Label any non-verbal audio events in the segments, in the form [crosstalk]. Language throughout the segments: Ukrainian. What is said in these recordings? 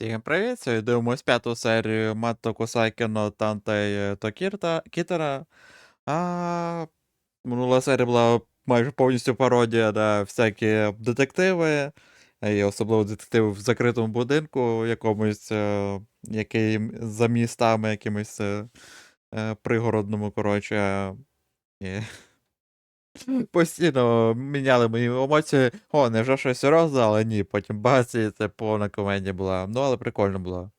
Всім привіт! Дивимось п'яту серію Матто Кусайкіно Танте Токірта Кітера. А минула серія була майже повністю пародія на всякі детективи, і особливо детективи в закритому будинку, якомусь, е, який за містами, якимось е, е, пригородному, коротше. [laughs] Постійно міняли мої емоції. О, невже щось серйозне, але ні. Потім бац, і це повна комедія була. Ну, але прикольно було.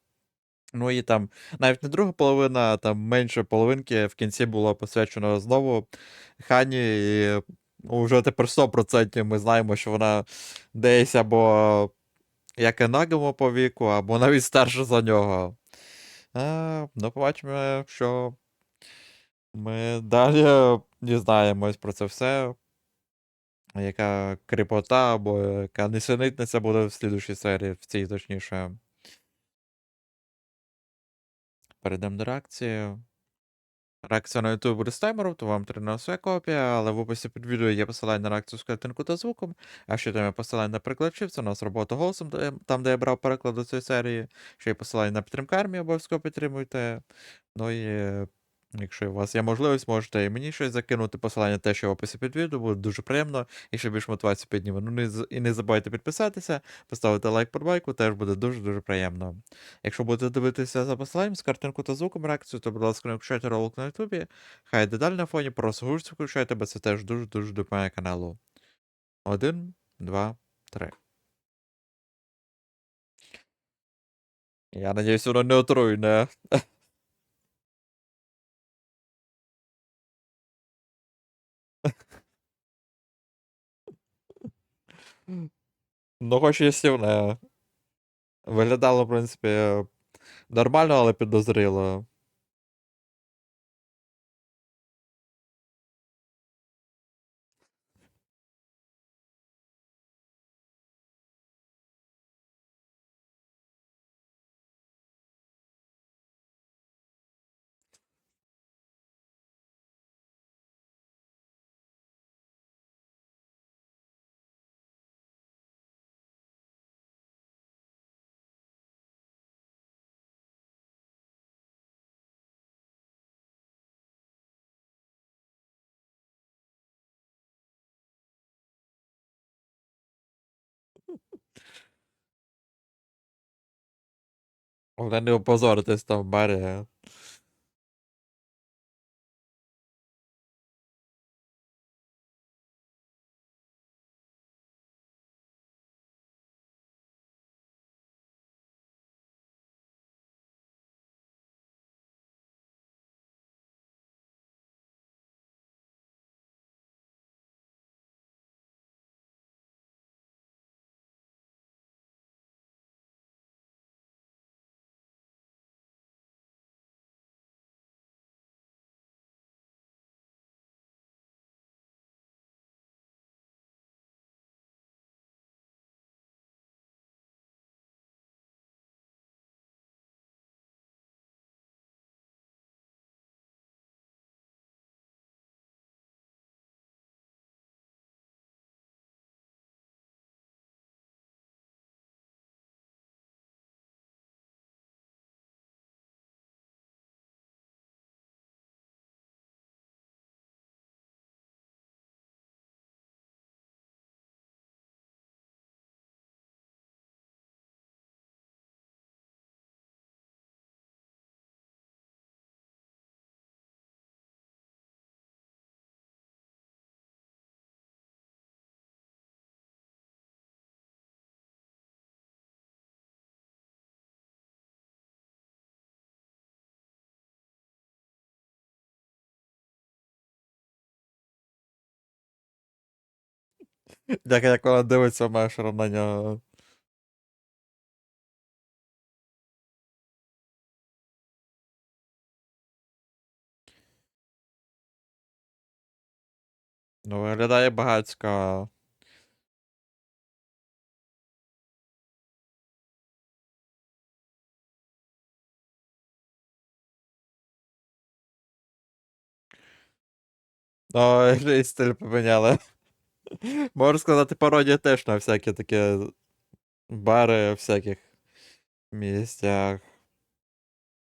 Ну і там навіть не друга половина, а там менше половинки в кінці було посвячено знову Хані. І вже тепер 100% ми знаємо, що вона десь або як Енагемо по віку, або навіть старша за нього. А, ну, побачимо, що ми далі дізнаємось про це все. Яка кріпота або яка несенітниця буде в слідущій серії, в цій точніше. Перейдемо до реакції. Реакція на YouTube буде з таймером, то вам своя копія, але в описі під відео є посилання на реакцію з картинку та звуком. А ще там є посилання на перекладчів, це у нас робота голосом, там, де я брав переклад до цієї серії. Ще є посилання на підтримку армії, обов'язково підтримуйте. Ну і якщо у вас є можливість, можете і мені щось закинути. Посилання те, що в описі під відео, буде дуже приємно і ще більш мотивацію підніме. Ну не і не забувайте підписатися, поставити лайк под байку, теж буде дуже-дуже приємно. Якщо будете дивитися за посиланням з картинку та звуком реакцію, то, будь ласка, не включайте ролик на Ютубі. Хай деталь на фоні, просто гуртів включайте, бо це теж дуже-дуже допомагає каналу. Один, два, три. Я надіюсь, воно не отруйне. [laughs] Ну, хоч і сівне. Виглядало, в принципі, нормально, але підозріло. Головне не опозоритись там в барі. [laughs] Як, як вона дивиться Мешером на нього. Ну, виглядає багацько. Вже [laughs] і стиль поміняли. Можу сказати, пародія теж на всякі такі бари всяких місцях,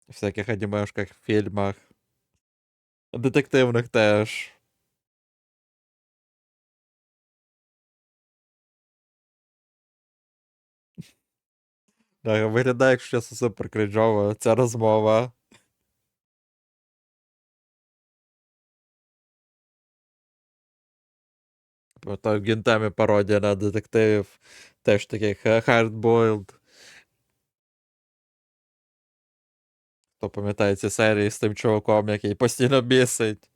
всяких анімешках, фільмах. Детективних теж. [laughs] Так, виглядає, якщо чесно, супер кринжово ця розмова. Ото гінтами пародія на детективів, теж таких hardboiled. Хто пам'ятає ці серії з тим чуваком, який постійно бісить.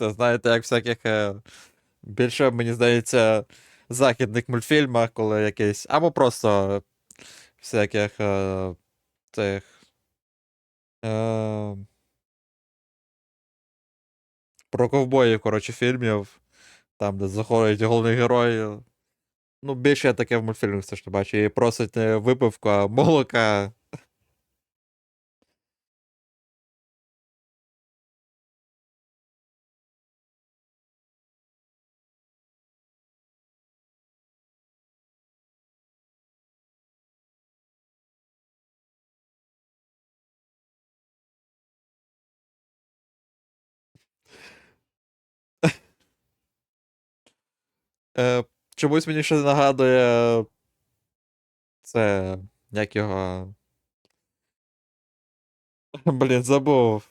Та знаєте, як всяких е, більше, мені здається, західних мультфільмах, коли якийсь. Або просто всяких е, цих. Е, про ковбоїв, коротше, фільмів. Там, де заходять головний герой. Ну, більше я таке в мультфільмах все ж бачу. І просить випивку, молока. Е, чомусь мені ще нагадує. Це. Як його. [laughs] Блін, забув.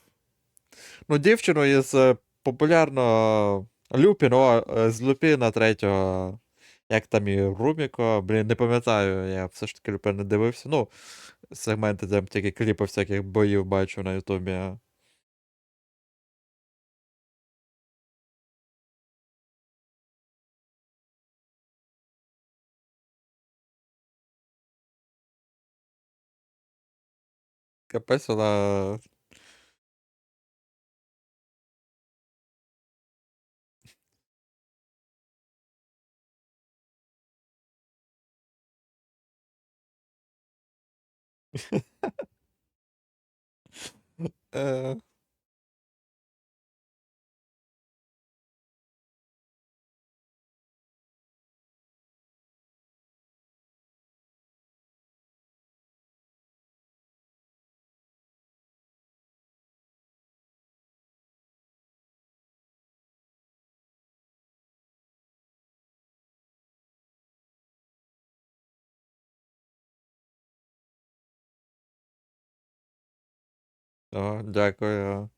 Ну, дівчину із е, популярного Люпін, о, е, з Люпіна третього. Як там і Руміко, блін, не пам'ятаю, я все ж таки Люпін не дивився. Ну, сегменти там тільки кліпи всяких боїв бачу на Ютубі. Капець вона. Е, О, дякую.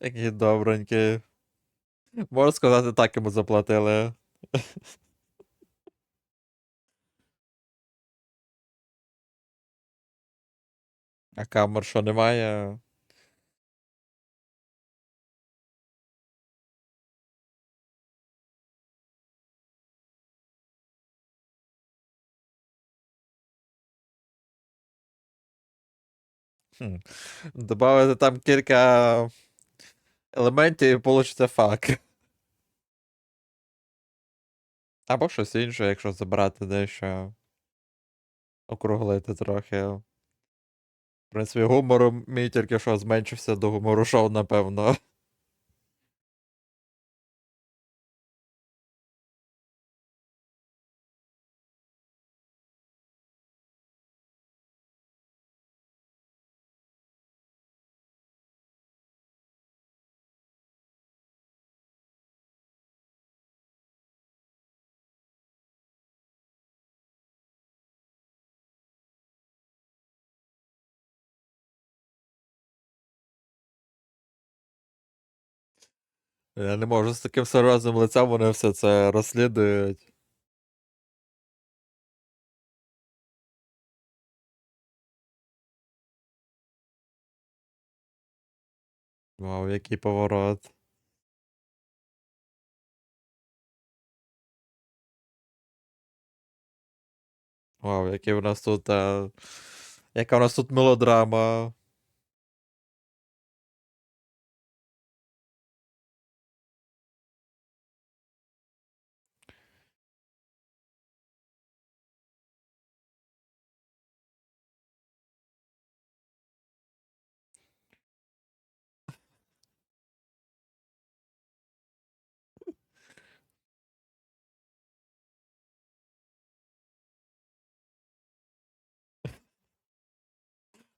Який добренький. Можна сказати, так йому заплатили. [laughs] А камер що немає? Хм. Добавити там кілька елементів і получиться фак. Або щось інше, якщо забрати дещо. Округлити трохи. Принципі, гумором мій тільки що зменшився до гумору шоу, напевно. Я не можу з таким серйозним лицем вони все це розслідують. Вау, який поворот. Вау, який у нас тут. А... Яка у нас тут мелодрама.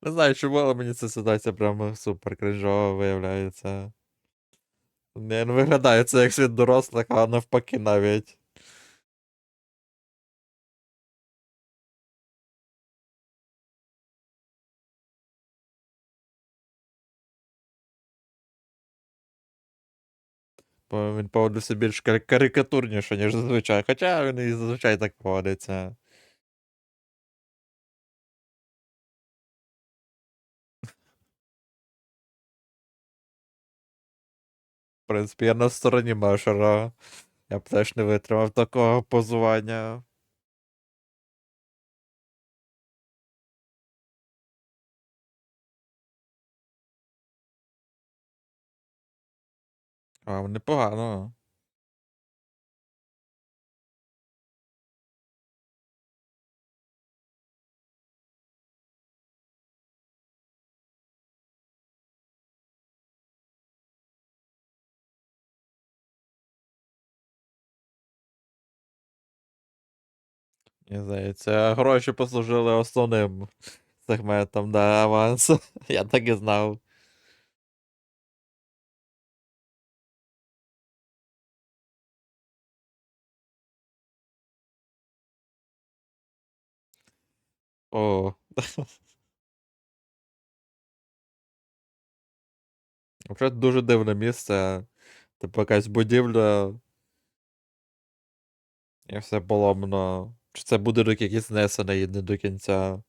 Не знаю, чому, але мені ця ситуація прямо супер кринжова виявляється. Не не виглядає це як світ дорослих, а навпаки навіть. Він поводився більш кар- карикатурніше, ніж зазвичай. Хоча він і зазвичай так поводиться. В принципі, я на стороні Машера. Я б теж не витримав такого позування. А, непогано. Мені здається, гроші послужили основним сегментом да, авансу. [laughs] Я так і знав. О. [laughs] Взагалі дуже дивне місце. Типу якась будівля. І все поломано. Чи це будинок якийсь знесений не до кінця.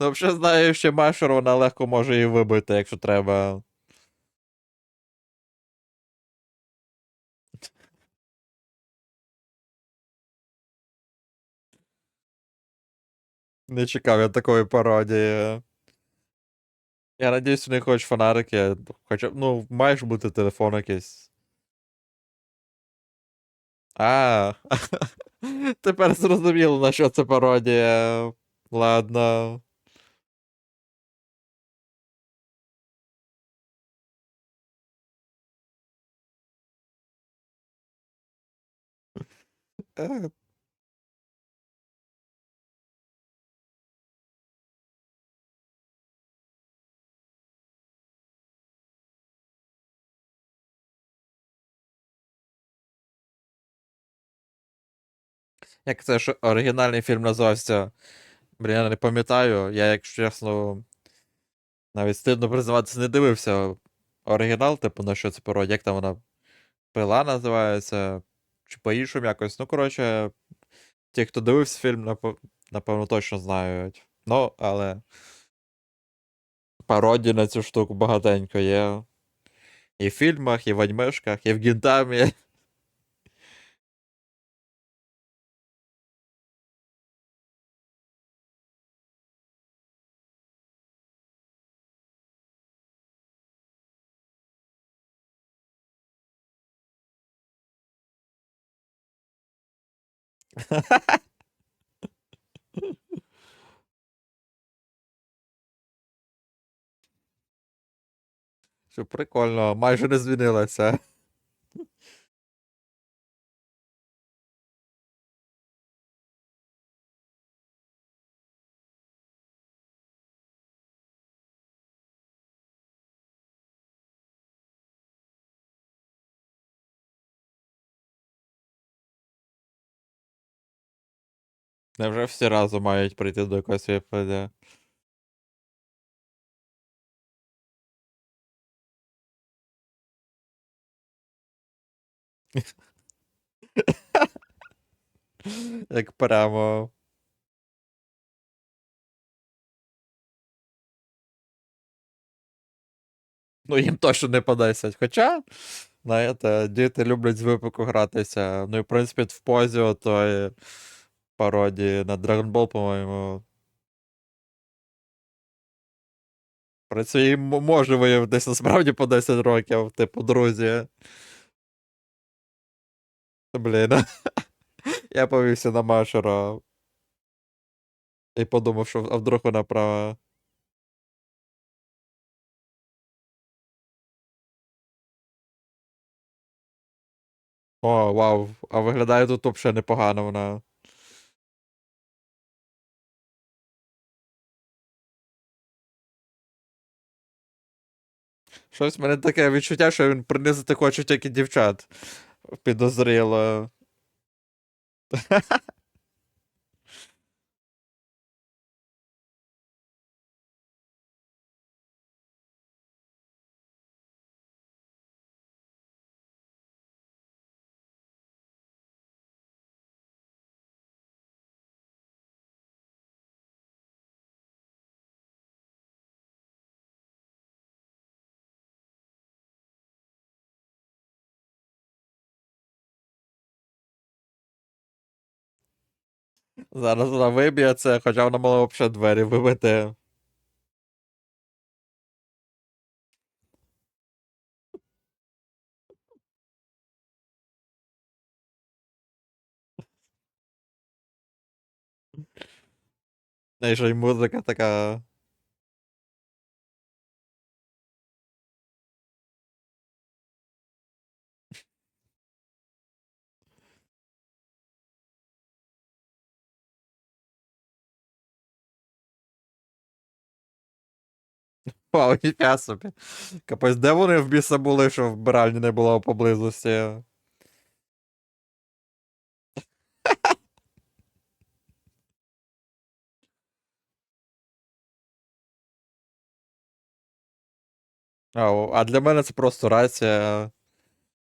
Ну, взагалі знаю, що Машер вона легко може її вибити, якщо треба. Не чекав я такої пародії. Я надіюсь, у них хоч фонарики. Хоча, ну, має ж бути телефон якийсь. А. [laughs] Тепер зрозуміло, на що це пародія. Ладно. Як це ж оригінальний фільм називався? Блін, я не пам'ятаю. Я, якщо чесно, навіть стидно признаватися, не дивився оригінал, типу, на що це пародія, як там вона пила називається, чи по-іншому якось. Ну, коротше, ті, хто дивився фільм, напевно, точно знають. Ну, але пародій на цю штуку багатенько є. І в фільмах, і в анімешках, і в гінтамі. Що прикольно, майже не змінилося. Невже всі разом мають прийти до якогось ВПД? [laughs] Як прямо. Ну, їм точно не подесять. Хоча, знаєте, діти люблять з випеку гратися. Ну і в принципі в позі, то пародії на Dragon Ball, по-моєму. М- може виявитись насправді по 10 років, типу, друзі. Блін. [laughs] Я повівся на Машера. І подумав, що а вдруг вона права. О, вау. А виглядає тут взагалі непогано вона. Щось в мене таке відчуття, що він принизити хоче тільки дівчат. Підозріло. Зараз вона виб'є це, хоча вона мала взагалі двері вибити. Й музика така. Вау, ніфіга собі. Капець, де вони в біса були, що вбиральні не було поблизості? Ау, а для мене це просто рація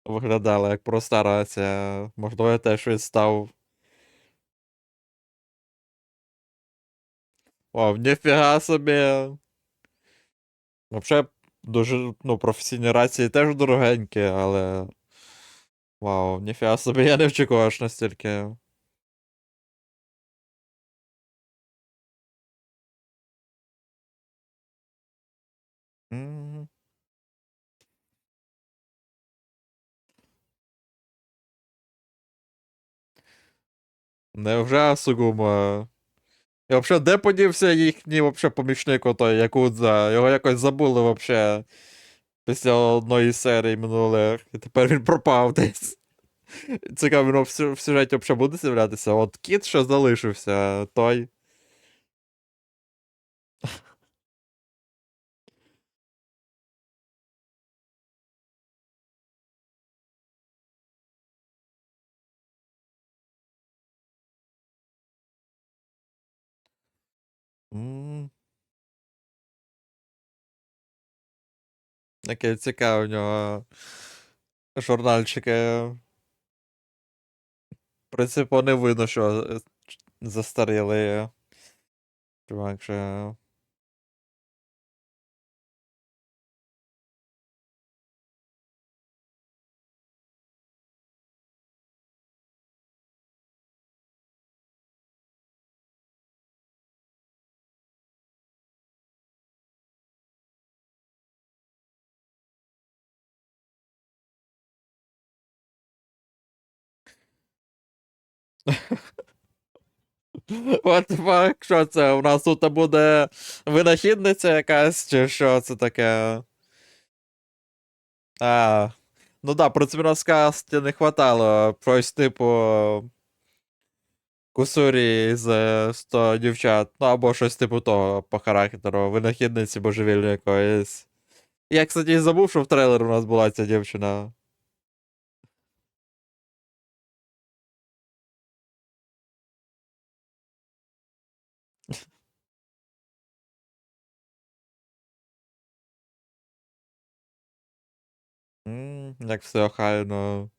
виглядала як проста рація. Можливо, я теж відстав. О, ніфіга собі. Взагалі, дуже, ну, професійні рації теж дорогенькі, але. Вау, ніфіга собі, я не очікував настільки. Мгм. Невже Асугума? І взагалі, де подівся їхній вообще, помічник отой Якудза? Його якось забули вообще після одної серії минулих. І тепер він пропав десь. Цікаво, він в в сюжеті взагалі буде з'являтися. От кіт, що залишився, той. М. Таке цікаве в нього журнальчики. В принципі, не видно, що е, ч- застаріли. Чувак, що. What fuck, що це? У нас тут буде винахідниця якась, чи що це таке? А. Ну да, про це розкасті не хватало. Щось типу. Кусурі з е, 100 дівчат. Ну або щось типу того по характеру. Винахідниці божевільної якоїсь. Я, кстати, забув, що в трейлері у нас була ця дівчина. М, Як все охайно.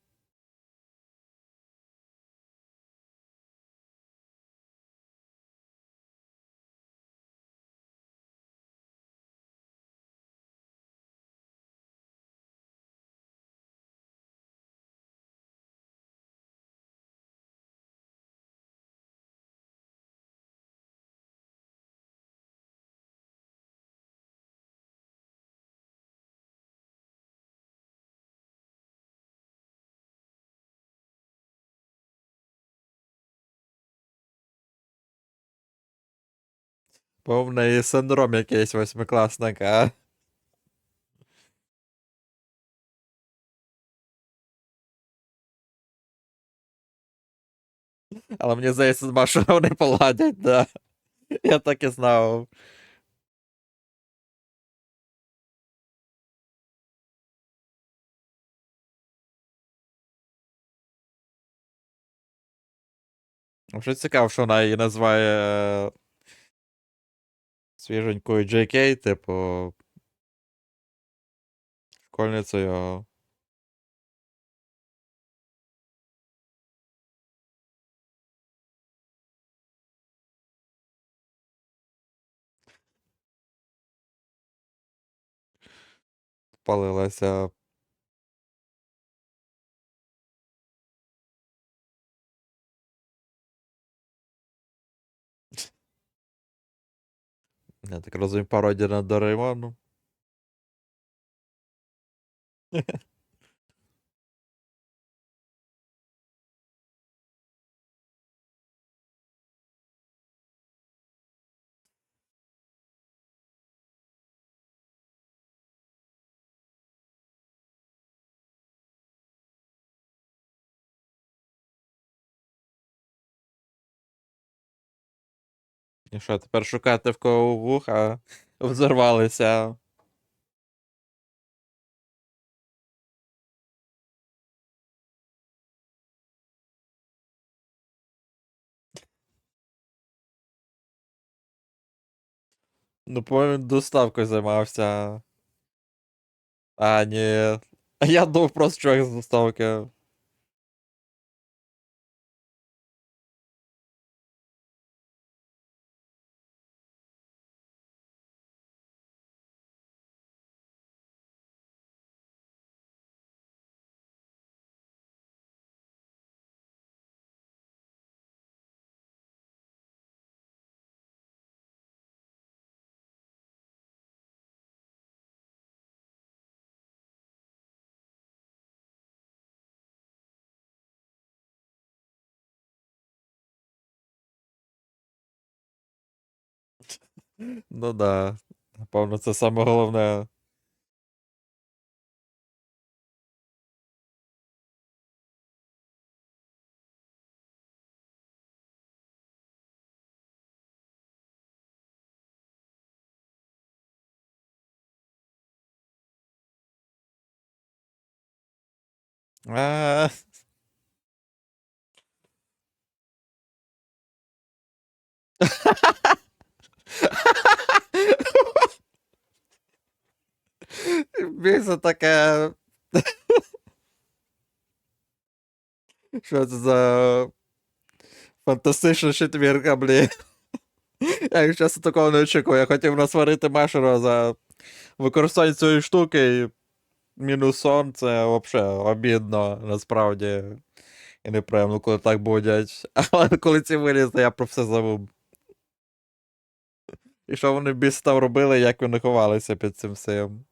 Неї синдром якийсь восьмикласника. Але мені здається, Машою вони поладять, да. Я так і знав. Вже цікаво, що вона її називає е, свіженькою JK, типу. Школьницею. Палилася. Я так розумію, пародія на Дораемону. [laughs] І що, тепер шукати в кого вуха [laughs] взорвалися. Ну, по-моєму, доставкою займався. А, ні. А [laughs] я думав просто чувак з доставки. Ну да. Напевно, це саме головне. А. [laughs] [laughs] [laughs] Місце таке. Що це за фантастична четвірка, блін. Я чесно такого не очікував. Я хотів насварити Машера за використання цієї штуки. і Мінус сон це взагалі обідно, насправді. І неприємно, коли так будять. [laughs] Але коли ці вилізли, я про все забув. І що вони без там робили, як вони ховалися під цим всім.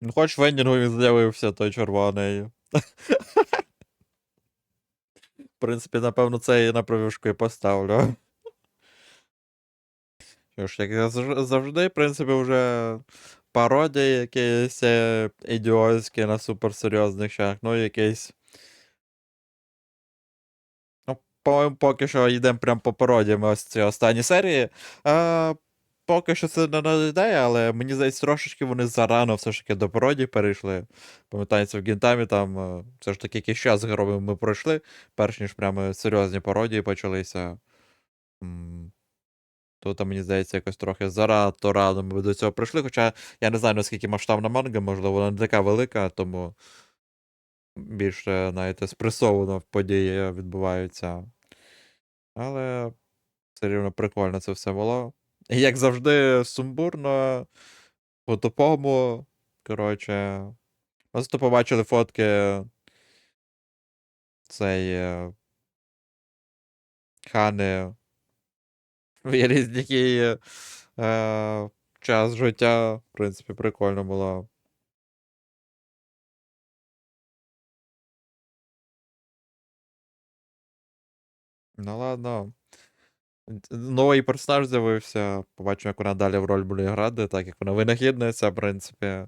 Ну, хоч в ендінгу він з'явився той червоний. В принципі, напевно, це і на прививку і поставлю. Що ж, як зав- завжди, в принципі, вже пародії якісь е, ідіотські на суперсерйозних щах, ну якийсь. Ну, по-моєму, поки що йдемо прямо по пародіям ось ці останні серії. А, поки що це не ідея, але мені здається, трошечки вони зарано все ж таки до пародії перейшли. Пам'ятається, в Гінтамі там е, все ж таки якийсь час з героями ми пройшли, перш ніж прямо серйозні пародії почалися. М, Тут, мені здається, якось трохи зарано рано ми до цього прийшли. Хоча я не знаю, наскільки масштабна манга, можливо, вона не така велика, тому більше, знаєте, спресовано події відбуваються. Але все рівно прикольно це все було. Як завжди, сумбурно, по-тупому. Коротше. Просто побачили фотки цей е, Хани в різний е, час життя. В принципі, прикольно було. Ну ладно. Новий персонаж з'явився. Побачимо, як вона далі в роль буде грати, так як вона винахідниця, в принципі.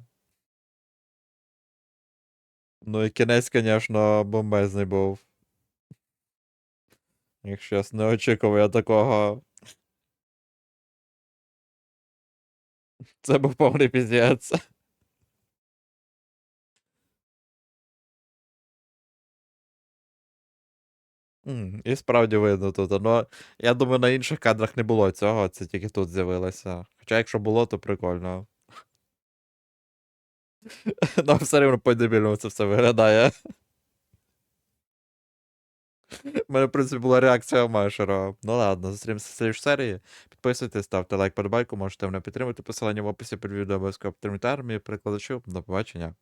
Ну і кінець, звісно, бомбезний був. Якщо чесно, не очікував я такого. Це був повний піздець. І справді видно тут. Ну, я думаю, на інших кадрах не було цього, це тільки тут з'явилося. Хоча, якщо було, то прикольно. [laughs] Ну, все рівно по-дебільному це все виглядає. У мене, в принципі, була реакція Машера. Ну ладно, зустрінемося в слідчій серії. Підписуйтесь, ставте лайк, подобайку, можете мене підтримати. Посилання в описі під відео обов'язково підтримати армію, перекладачу. До побачення.